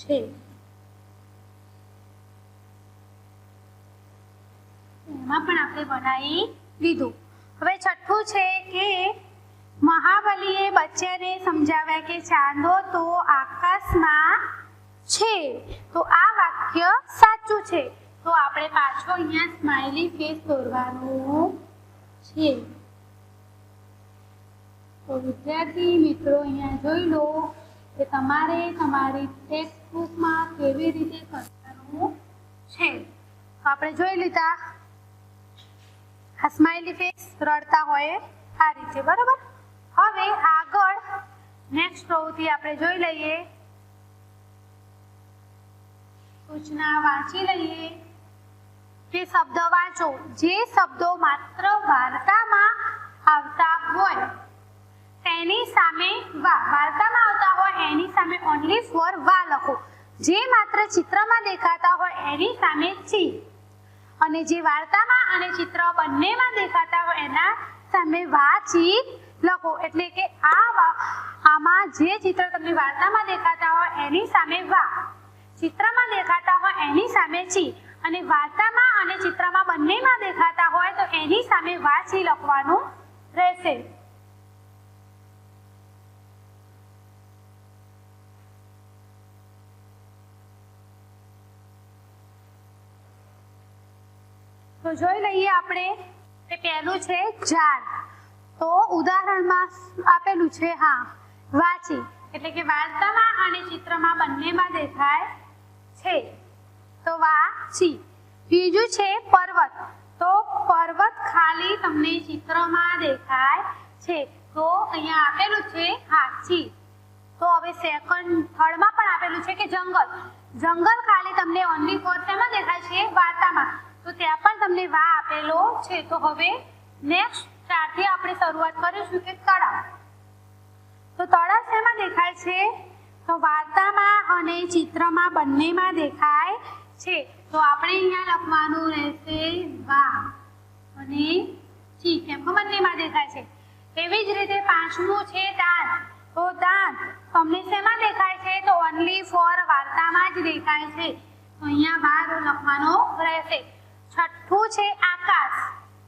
છે. એમાં પણ આપણે બનાવી લીધું. હવે છઠ્ઠું છે કે મહાબલીએ બચ્ચાને સમજાવ્યા કે ચાંદો તો આકાશમાં છે. તો આ વાક્ય સાચું છે. તો આપણે પાછો અહીંયા સ્માઇલી ફેસ દોરવાનું છે. તો વિદ્યાર્થી મિત્રો, અહીંયા જોઈ લો કે તમારે તમારી ટેક્સ્ટબુકમાં કેવી રીતે કરવાનું છે? તો આપણે જોઈ લીધા. આ સ્માઇલી ફેસ રડતા હોય આ રીતે, બરોબર? હવે આગળ નેક્સ્ટ પ્રવૃત્તિ આપણે જોઈ લઈએ. સૂચના વાંચી લઈએ. જે શબ્દ વાંચો, જે શબ્દો માત્ર વાર્તામાં આવતા હોય તેની સામે વા વાર્તામાં આવતા હોય એની સામે ઓનલી ફોર વા લખો જે માત્ર ચિત્રમાં દેખાતા હોય એની સામે ચી અને જે વાર્તામાં અને ચિત્ર બંનેમાં દેખાતા હોય એના સામે વાચી લખો. એટલે કે આ વા- આમાં જે ચિત્ર તમને વાર્તામાં દેખાતા હોય એની સામે વા. ચિત્રમાં દેખાતા હોય એની સામે ચી. અને વાર્તામાં અને ચિત્રમાં બંનેમાં દેખાતા હોય તો એની સામે વાચી લખવાનું રહેશે. તો જોઈ લઈએ આપણે એ પહેલું છે ઝાડ તો ઉદાહરણમાં આપેલું છે, હા, વાંચી. એટલે કે વાર્તામાં અને ચિત્રમાં બંનેમાં દેખાય છે. તો વાંચી. બીજું છે પર્વત. તો પર્વત ખાલી તમને ચિત્રમાં દેખાય છે. તો અહીંયા આપેલું છે હાચી તો હવે સેકન્ડ થર્ડમાં પણ આપેલું છે કે જંગલ. જંગલ ખાલી તમને ઓનલી ફોર શેમાં દેખાય છે વાર્તામાં. તો ત્યાં પણ તમને વા આપેલો છે. તો હવે નેક્સ્ટ ત્યારથી આપણે શરૂઆત કરીશું કે તળાવ. તો તળાવ શેમાં દેખાય છે? તો વાર્તામાં અને ચિત્રમાં બંનેમાં દેખાય છે. તો આપણે અહીંયા લખવાનું રહેશે વા અને ચી કેમ કે બંનેમાં દેખાય છે. એવી જ રીતે પાંચમું છે દાન. તો દાન તમને શેમાં દેખાય છે? તો ઓનલી ફોર વાર્તામાં જ દેખાય છે. તો અહીંયા વા લખવાનો રહેશે. છઠ્ઠું છે આકાશ.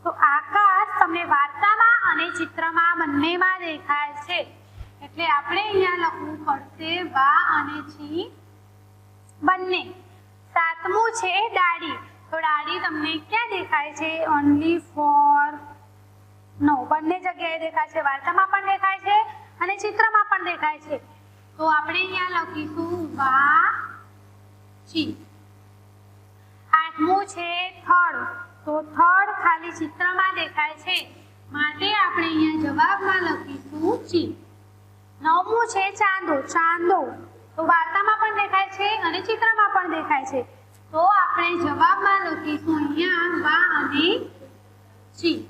તો આકાશ તમને વાર્તામાં અને ચિત્રમાં બંનેમાં દેખાય છે. એટલે આપણે અહીંયા લખવું પડશે વા અને છી બંને. સાતમું છે દાઢી તો ડાળી તમને ક્યાં દેખાય છે? ઓનલી ફોર નો બંને જગ્યાએ દેખાય છે. વાર્તામાં પણ દેખાય છે અને ચિત્રમાં પણ દેખાય છે. તો આપણે અહીંયા લખીશું વા, છી. આઠમું છે થડ. તો થડ ખાલી ચિત્રમાં દેખાય છે. માટે આપણે અહીંયા જવાબમાં લખીશું ચી. નવમું છે ચાંદો. ચાંદો. તો વાર્તામાં પણ દેખાય છે અને ચિત્રમાં પણ દેખાય છે. તો આપણે જવાબમાં લખીશું અહીંયા વા અને ચી.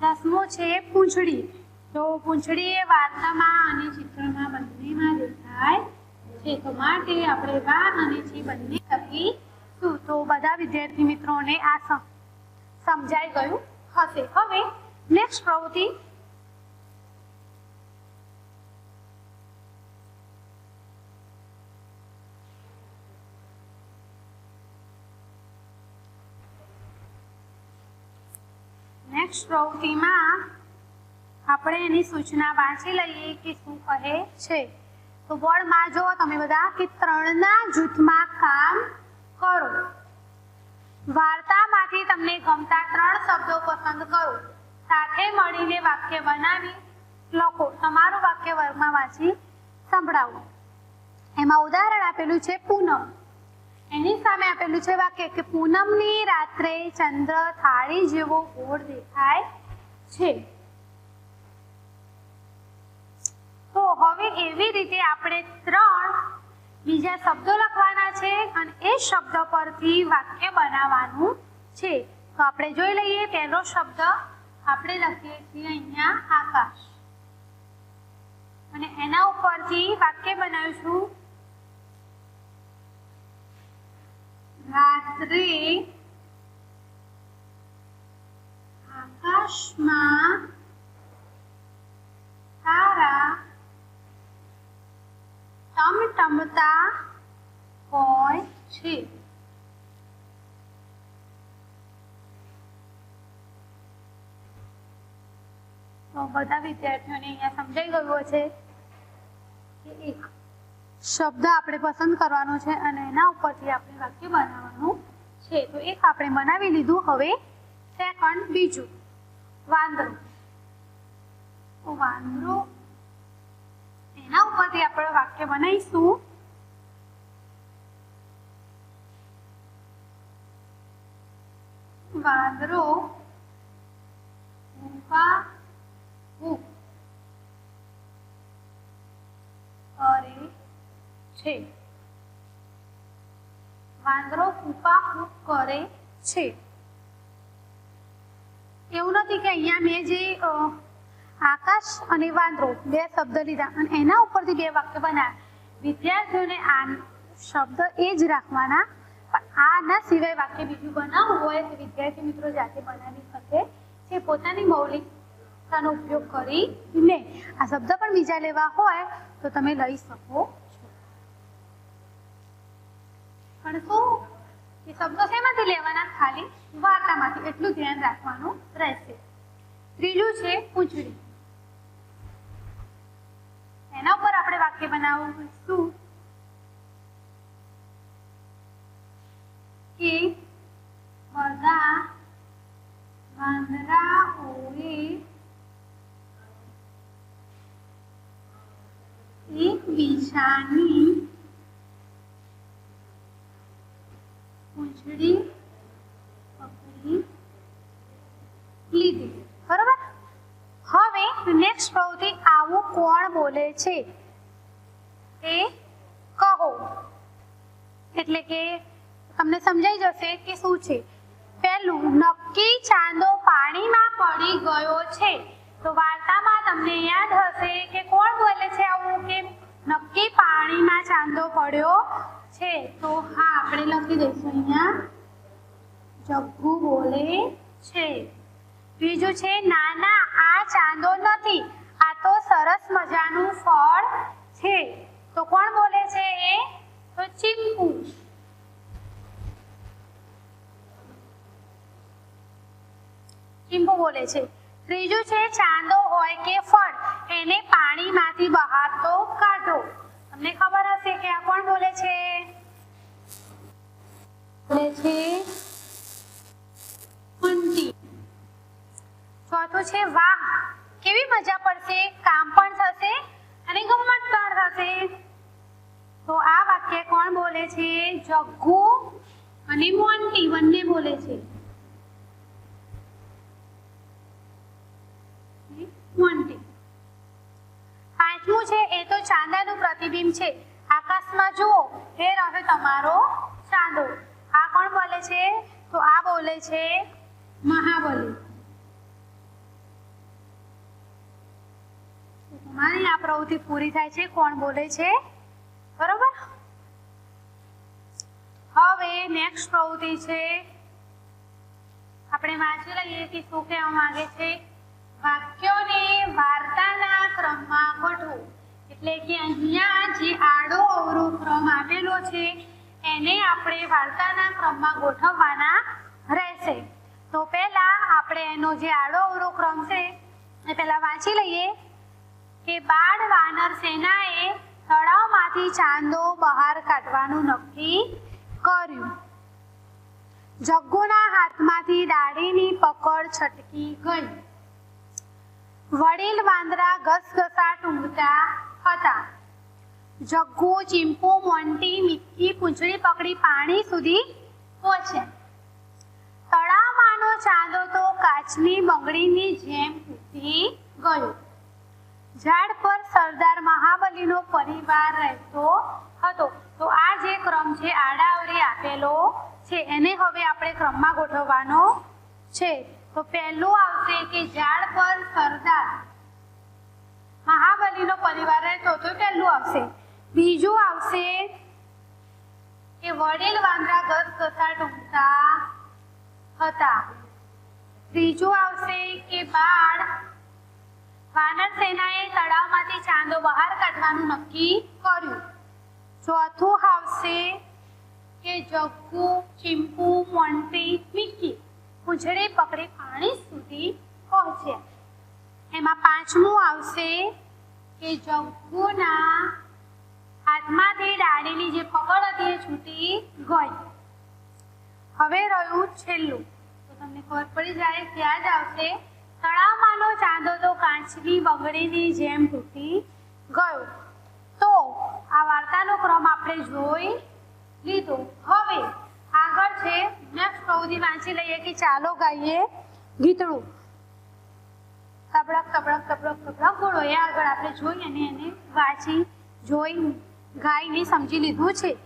દસમું છે પૂંછડી. તો પૂંછડી એ વાર્તામાં અને ચિત્રમાં બંનેમાં દેખાય છે. તો માટે આપણે વા અને ચી બંને લખીશું તો બધા વિદ્યાર્થી મિત્રોને આ સમજાઈ ગયું હશે. હવે નેક્સ્ટ પ્રવૃત્તિ. નેક્સ્ટ પ્રવૃત્તિમાં આપણે એની સૂચના વાંચી લઈએ કે શું કહે છે. તો બોર્ડમાં જો તમે બધા, કે ત્રણના જૂથમાં કામ કરો. વાર્તામાંથી તમને ગમતા ત્રણ શબ્દો પસંદ કરો. સાથે મળીને વાક્ય બનાવી લખો. તમારું વાક્ય વર્ગમાં વાંચી સંભળાવો. એમાં ઉદાહરણ આપેલું છે પૂનમ. એની સામે આપેલું છે વાક્ય કે પૂનમની રાત્રે ચંદ્ર થાળી જેવો ગોળ દેખાય છે. તો હવે એવી રીતે આપણે ત્રણ બીજા શબ્દો લખવાના છે અને એ શબ્દ પરથી વાક્ય બનાવવાનું છે. તો આપણે જોઈ લઈએ પહેલો શબ્દ. આપણે લખીએ છીએ અહીંયા આકાશ. અને એના ઉપરથી વાક્ય બનાવીશું. રાત્રે આકાશમાં રમતા હોય છે. તો બધા વિદ્યાર્થીઓને અહીંયા સમજાઈ ગયું છે કે એક શબ્દ આપણે પસંદ કરવાનો છે અને એના ઉપરથી આપણે વાક્ય બનાવવાનું છે. તો એક આપણે બનાવી લીધું, હવે સેકન્ડ બીજું. વાંદરો. વાંદરો એના આપણે વાક્ય બનાવીશું. વાંદરો ઊભા ઊભ કરે છે. વાંદરો ફૂફા ફૂફ કરે છે. એવું નથી કે અહીંયા મેં જે આકાશ અને વાંદરો, બે શબ્દ લીધા અને એના ઉપરથી બે વાક્ય બનાવ્યા. વિદ્યાર્થીઓને આ શબ્દ એ જ રાખવાના, પણ આના સિવાય વાક્ય બીજું બનાવવું હોય તો વિદ્યાર્થી મિત્રો જાતે બનાવી શકે છે. પોતાની મૌલિકતાનો ઉપયોગ કરીને આ શબ્દ પણ બીજા લેવા હોય તો તમે લઈ શકો છો. પણ શું? એ શબ્દો શેમાંથી લેવાના? ખાલી વાર્તામાંથી. એટલું ધ્યાન રાખવાનું રહેશે. ત્રીજું છે, પૂંછડી. એના ઉપર આપણે વાક્ય બનાવશું કે બધા વાંદરાઓએ એકબીજાની પૂંછડી પકડી લીધી બરોબર હવે નેક્સ્ટ પ્રવૃત્તિ આવું કોણ બોલે છે? તે કહો. એટલે કે તમને સમજાઈ જશે કે શું છે? પહેલું, નક્કી ચાંદો પાણીમાં પડી ગયો છે. તો વાર્તામાં તમને યાદ હશે કે કોણ બોલે છે આવું કે નક્કી પાણીમાં ચાંદો પડ્યો છે? તો હા, આપણે લખી દઈશું અહીંયા. જગ્ગુ બોલે છે. બીજું છે, નાના, આ ચાંદો નથી. તો સરસ મજાનું ફળ છે. તો કોણ બોલે છે એ? તો ચીંપુ ચીંપુ બોલે છે. ત્રીજું છે ચાંદો હોય કે ફળ, એને પાણીમાંથી બહાર તો કાઢો. તમને ખબર હશે કે આ કોણ બોલે છે? બોલે છે કુંતી. ચોથું છે વાહ કેવી મજા પડશે? કામ પણ થશે અને ગમત પણ થશે. તો આ વાક્ય કોણ બોલે છે? જગ્ગુ અને મોન્ટી બંને બોલે છે. મોન્ટી પાંચમું છે? એ તો ચાંદાનું પ્રતિબિંબ છે. આકાશમાં જુઓ એ રહે તમારો ચાંદો. આ કોણ બોલે છે? તો આ બોલે છે મહાબલી. તમારી આ પ્રવૃત્તિ પૂરી થાય છે, કોણ બોલે છે? બરોબર? હવે નેક્સ્ટ પ્રવૃત્તિ છે. આપણે વાંચી લઈએ કે શું કહેવા માંગે છે? વાક્યોને વાર્તાના ક્રમમાં ગોઠવો. એટલે કે અહીંયા જે આડો અવરો ક્રમ આપેલો છે, એને આપણે વાર્તાના ક્રમમાં ગોઠવવાના રહેશે. તો પહેલા આપણે એનો જે આડો અવરો ક્રમ છે, એ પહેલા વાંચી લઈએ. કે બાળ વાનર સેનાએ તળાવમાંથી ચાંદો બહાર કાઢવાનું નક્કી કર્યું. જગ્ગુના હાથમાંથી દાઢીની પકડ છટકી ગઈ. વડીલ વાંદરા ઘસઘસાટ ઊંઘતા હતા. જગ્ગુ ચીંપુ મોન્ટી મિક્કી પૂંછડી પકડી પાણી સુધી પહોંચ્યા. તળાવમાંનો ચાંદો તો કાચની બંગડીની જેમ તૂટી ગયો. ઝાડ પર સરદાર મહાબલીનો પરિવાર રહેતો હતો. તો આ જે ક્રમ છે આડાવરી આપેલો છે, એને હવે આપણે ક્રમમાં ગોઠવવાનો છે. તો પહેલું આવશે કે ઝાડ પર સરદાર મહાબલીનો પરિવાર રહેતો તો પહેલું આવશે. બીજું આવશે કે વડીલ વાંદરા ઘસ ઘસાટ ઊંઘતા હતા. ત્રીજું આવશે કે બાળ વાનર સેનાએ તળાવમાંથી ચાંદો બહાર કાઢવાનું નક્કી કર્યું. ચોથું આવશે કે જગ્ગુ ચીમ્પુ મોન્ટી, મિક્કી ઉજળે પકડે પાણી સુધી પહોંચ્યા. એમાં પાંચમું આવશે કે જગ્ગુના હાથમાંથી ડાળીની જે પકડ હતી એ છૂટી ગઈ. હવે રહ્યું છેલ્લું. તો તમને ખબર પડી જાય ત્યાં જ આવશે તળાવમાંનો ચાંદો તો કાચની બંગડીની જેમ તૂટી ગયો. તો આ વાર્તાનો ક્રમ આપણે જોઈ લીધો. હવે આગળ છે નેક્સ્ટ પ્રવૃત્તિ વાંચી લઈએ કે ચાલો ગાઈએ ગીતડું તબડક તબડક તબડક તબડક બોલો. એ આગળ આપણે જોઈ અને એને વાંચી, જોઈ, ગાઈને સમજી લીધું છે.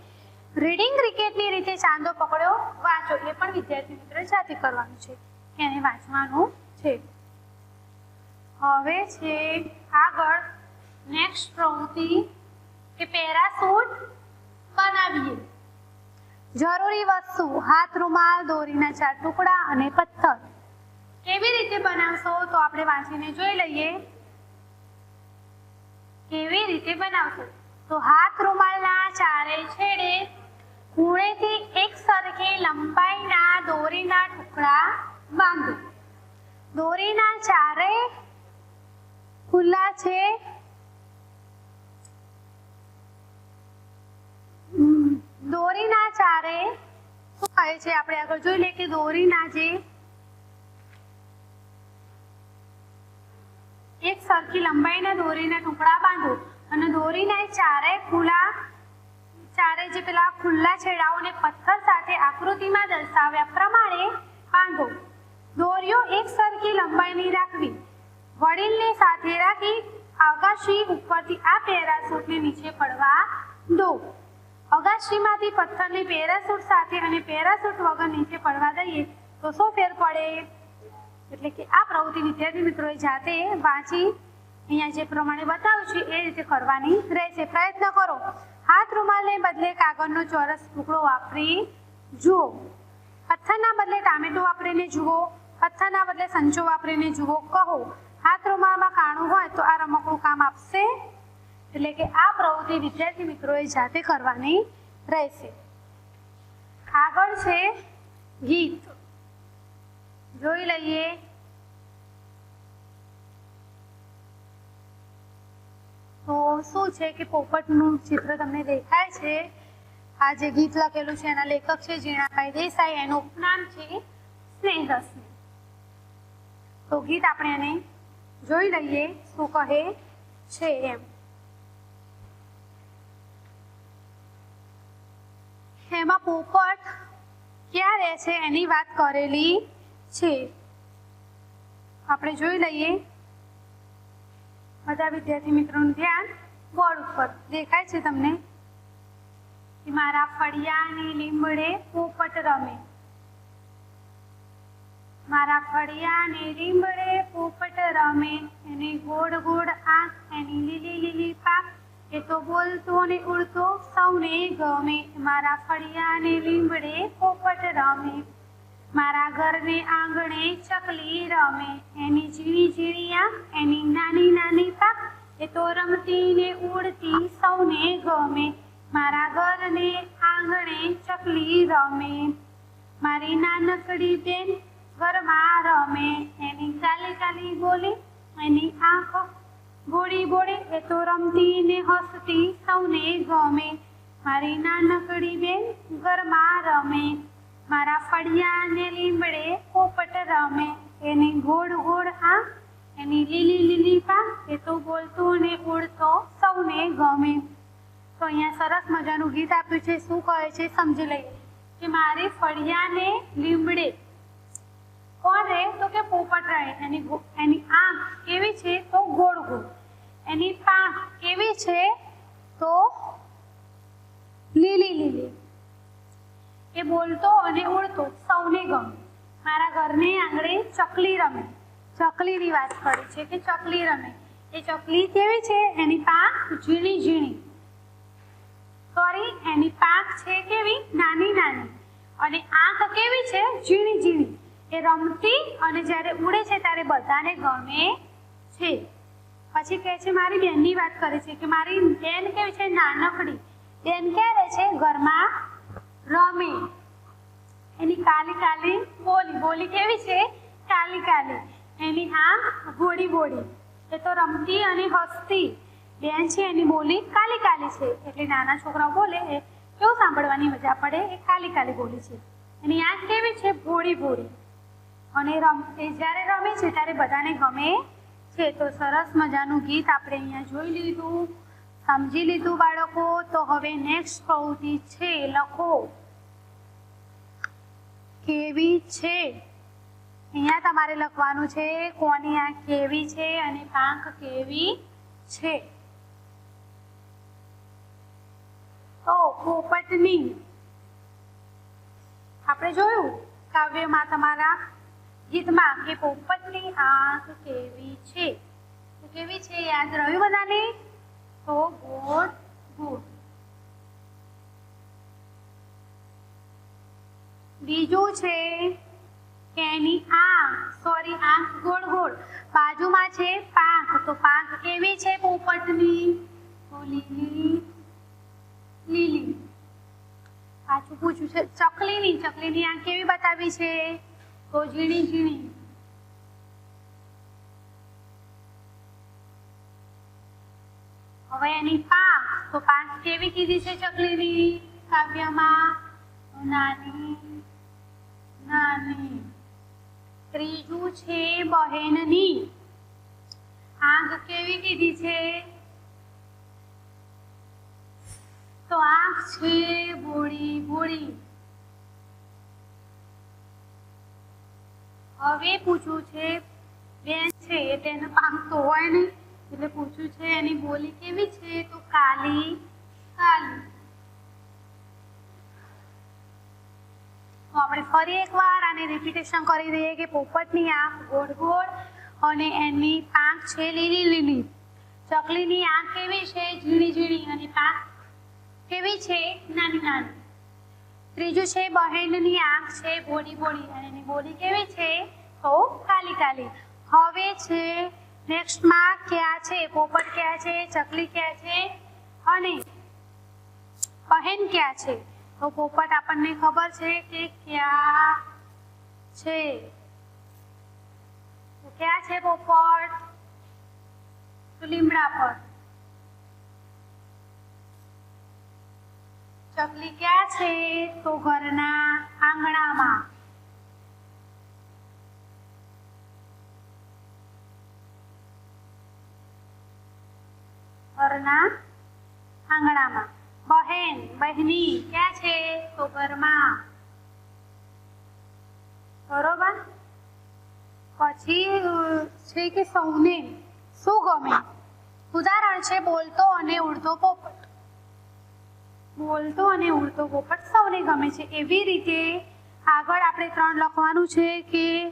રીડિંગ ક્રિકેટની રીતે ચાંદો પકડ્યો, વાંચો. એ પણ વિદ્યાર્થી મિત્રો જાતે કરવાનું છે. એને વાંચવાનું છે. હવે છે આગળ નેક્સ્ટ પ્રવૃત્તિ કે પેરાસૂટ બનાવીએ. જરૂરી વસ્તુ, હાથ રૂમાલ, દોરીના ચાર ટુકડા અને પથ્થર. કેવી રીતે બનાવશો તો આપણે વાંચીને જોઈ લઈએ. કેવી રીતે બનાવશો? તો હાથ રૂમાલના ચારે છેડે ખૂણેથી એક સરખી લંબાઈના દોરીના ટુકડા બાંધો. દોરીના ચારે ખુલ્લા છે? દોરીના ચારે. શું કહે છે? આપણે આગળ જોઈ લઈએ કે દોરીના જે એક સરખી લંબાઈના દોરીના ટુકડા બાંધો અને દોરીના ચારે ખુલ્લા, ચારે જે પેલા ખુલ્લા છેડાઓને પથ્થર સાથે આકૃતિમાં દર્શાવ્યા પ્રમાણે બાંધો. દોરીઓ એક સરખી લંબાઈની રાખવી. વડીલને સાથે રાખી અગાશી ઉપરથી આ પેરાસૂટને નીચે પડવા દો. અગાશીમાંથી પથ્થરની પેરાસૂટ સાથે અને પેરાસૂટ વગર નીચે પડવા દઈએ તો શું ફેર પડે? એટલે કે આ પ્રવૃત્તિ વિદ્યાર્થી મિત્રોએ જાતે વાંચી, અહીંયા જે પ્રમાણે બતાવ્યું છે, એ રીતે કરવાની રહેશે. પ્રયત્ન કરો. હાથ રૂમાલને બદલે કાગળનો ચોરસ ટુકડો વાપરી જુઓ. પથ્થરના બદલે ટામેટો વાપરીને જુઓ. પથ્થરના બદલે સંચો વાપરીને જુઓ. કહો. હાથ રૂમાલમાં કાણું હોય તો આ રમકડું કામ આપશે. એટલે કે આ પ્રવૃત્તિ વિદ્યાર્થી મિત્રોએ જાતે કરવાની રહેશે. આગળ છે ગીત. જોઈ લઈએ. તો શું છે કે પોપટનું ચિત્ર તમને દેખાય છે? આ જે ગીત લખેલું છે એના લેખક છે જીણાભાઈ દેસાઈ. એનું ઉપનામ છે સ્નેહરશ્મિ તો ગીત આપણે એને જોઈ લઈએ શું કહે છે એમ. એમાં પોપટ ક્યાં રહે છે એની વાત કરેલી છે. આપણે જોઈ લઈએ. બધા વિદ્યાર્થી મિત્રોનું ધ્યાન બોર્ડ ઉપર દેખાય છે તમને. કે મારા ફળિયાની લીંબડે પોપટ રમે. મારા ફળિયાને પોપટ રમે, એને ગોળ ગોળ આંખ, એની લીલી લીલી પાક, એ તો બોલતો ને ઉડતો સૌને ગમે. મારા ફળિયાને લીમડે પોપટ રમે. મારા ઘરને આંગણે ચકલી રમે. એની ઝીણી ઝીણી આંખ, એની નાની નાની પાક, એ તો રમતી ને ઉડતી સૌને ગમે. મારા ઘરને આંગણે ચકલી રમે. મારી નાનકડી બેન ઘરમાં રમે, એની ચાલી ચાલી બોલી, એની આંખ ગોળી બોળે એ તો રમતી ને હસતી સૌને ગમે. મારી નાનકડી બેન ઘરમાં રમે, મારા ફળિયાને લીમડે પોપટ રમે. એની ગોળ ગોળ આંખ, એની લીલી લીલી પા એ તો બોલતો ને ઉડતો સૌને ગમે. તો અહીંયા સરસ મજાનું ગીત આપ્યું છે, શું કહે છે સમજી લઈએ. કે મારી ફળિયાને લીમડે કોણ રહે તો કે પોપટ રહે? એની એની આંખ કેવી છે તો ગોળ ગોળ એની પાંખ કેવી છે તો લીલી લીલી. એ બોલતો અને ઉડતો, સૌને ગમે. મારા ઘરને આંગણે ચકલી રમે. ચકલીની વાત કરી છે કે ચકલી રમે. એ ચકલી કેવી છે? એની પાંખ ઝીણી ઝીણી. સોરી, એની પાંખ છે કેવી? નાની નાની. અને આંખ કેવી છે? ઝીણી ઝીણી. એ રમતી અને જ્યારે ઉડે છે ત્યારે બધાને ગમે છે. પછી કહે છે, મારી બેનની વાત કરે છે કે મારી બેન કેવી છે? નાનકડી. બેન ક્યારે છે? ઘરમાં રમે. એની કાલી કાલી બોલી બોલી કેવી છે? કાલી કાલી. એની આંખ ગોળી બોળી. એ તો રમતી અને હસતી. બેન છે, એની બોલી કાલી કાલી છે. એટલે નાના છોકરાઓ બોલે, એ કેવું સાંભળવાની મજા પડે? એ કાલી કાલી બોલી છે. એની આંખ કેવી છે? ભોળી ભોળી. અને રમ, એ જ્યારે રમે છે, ત્યારે બધાને ગમે છે. તો સરસ મજાનું ગીત આપણે અહીંયા જોઈ લીધું, સમજી લીધું બાળકો. તો હવે નેક્સ્ટ પ્રવૃત્તિ છે, લખો. કેવી છે? અહીંયા તમારે લખવાનું છે, કોની આંખ કેવી છે અને પાંખ કેવી છે? તો પોપટની. આપણે જોયું? કાવ્યમાં તમારા ગીતમાં કે પોપટની આંખ કેવી છે? તો કેવી છે યાદ રહ્યું બધાને? તો ગોળ ગોળ. બીજું છે કેની આંખ? સોરી આંખ ગોળ ગોળ. બાજુમાં છે પાંખ. તો પાંખ કેવી છે પોપટની? તો લીલી લીલી. પાછું પૂછ્યું છે, ચકલીની ચકલીની આંખ કેવી બતાવી છે? ઝીણી ઝીણી. હવે એની પાંખ તો પાંખ કેવી કીધી છે ચકલીની? કાવ્યમાં, નાની નાની, ત્રીજું છે બહેનની. આંખ કેવી કીધી છે? તો આંખ છે બોળી બોળી. હવે પૂછવું છે, બેન છે એટલે એનો પાંખ તો હોય નહીં એટલે પૂછ્યું છે એની બોલી કેવી છે? તો કાલી કાલી. આપણે ફરી એકવાર આને રિપીટેશન કરી દઈએ કે પોપટની આંખ ગોળ ગોળ અને એની પાંખ છે લીલી લીલી. ચકલીની આંખ કેવી છે? ઝીણી ઝીણી અને પાંખ કેવી છે? નાની નાની. ત્રીજું છે, બહેનની આંખ છે બોડી બોડી અને એની બોલી કેવી છે? તો કાલી કાલી હવે છે નેક્સ્ટમાં ક્યાં છે? પોપટ ક્યાં છે? ચકલી ક્યાં છે? અને બહેન ક્યાં છે? તો પોપટ આપણને ખબર છે કે ક્યાં છે. ક્યાં છે પોપટ? તો લીમડા પર. ચકલી ક્યાં છે? તો ઘરના આંગણામાં. ઘરના આંગણામાં. બહેન, બહેની, ક્યાં છે? તો ઘરમાં. બરોબર? પછી છે કે સૌને શું ગમે? ઉદાહરણ છે, બોલતો અને ઉડતો પોપટ. બોલતો અને ઉડતો પોપટ સૌને ગમે છે. એવી રીતે આગળ આપણે ત્રણ લખવાનું છે કે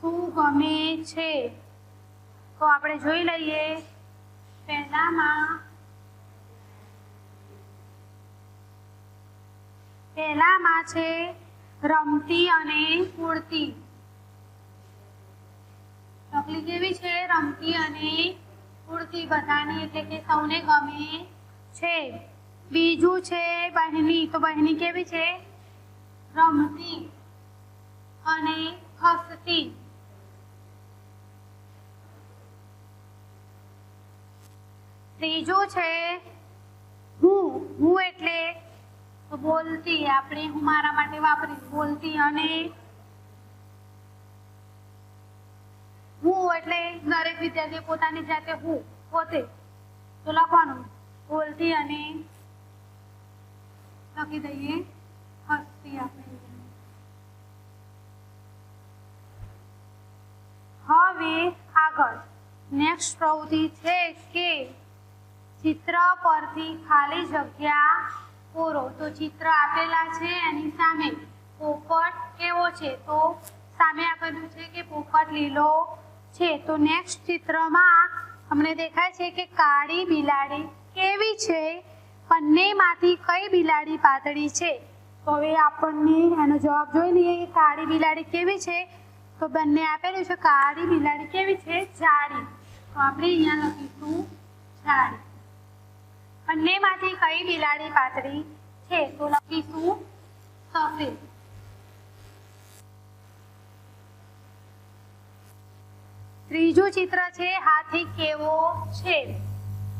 શું ગમે છે? તો આપણે જોઈ લઈએ. પહેલામાં પહેલામાં છે રમતી અને ઉડતી. ચકલી કેવી છે રમતી અને ઉડતી બધાને એટલે કે સૌને ગમે છે. બીજું છે બહેની, તો બહેની કેવી છે? રમતી અને હસતી. ત્રીજું છે હું? હું એટલે બોલતી આપણે હું મારા માટે વાપરી બોલતી અને હું એટલે દરેક વિદ્યાર્થી પોતાની જાતે હું પોતે તો લખવાનું બોલતી અને લખી દઈએ હસતી આપણે. હવે આગળ નેક્સ્ટ પ્રવૃત્તિ છે કે ચિત્ર પરથી ખાલી જગ્યા પૂરો તો ચિત્ર આપેલા છે, એની સામે પોપટ કેવો છે? તો સામે આપેલું છે કે પોપટ લીલો છે. તો નેક્સ્ટ ચિત્રમાં અમને દેખાય છે કે કાળી બિલાડી કેવી છે? બંનેમાંથી કઈ બિલાડી પાતળી છે? તો હવે આપણને એનો જવાબ જોઈ લઈએ કે કાળી બિલાડી કેવી છે? તો બંને આપેલું છે, કાળી બિલાડી કેવી છે? જાડી. તો આપણે અહીંયા લખીશું જાડી. બંનેમાંથી કઈ બિલાડી પાતળી છે? તો લખીશું સફેદ. ત્રીજું ચિત્ર છે, હાથી કેવો છે?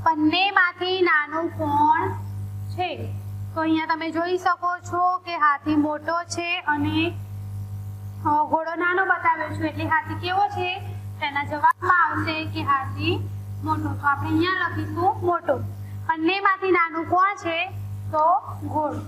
બંનેમાંથી નાનું કોણ છે? તો અહીંયા તમે જોઈ શકો છો કે હાથી મોટો છે અને ઘોડો નાનો બતાવ્યો છે. એટલે હાથી કેવો છે? તેના જવાબમાં આવશે કે હાથી મોટો. તો આપણે અહીંયા લખીશું મોટો. બંનેમાંથી નાનું કોણ છે? તો ઘોડો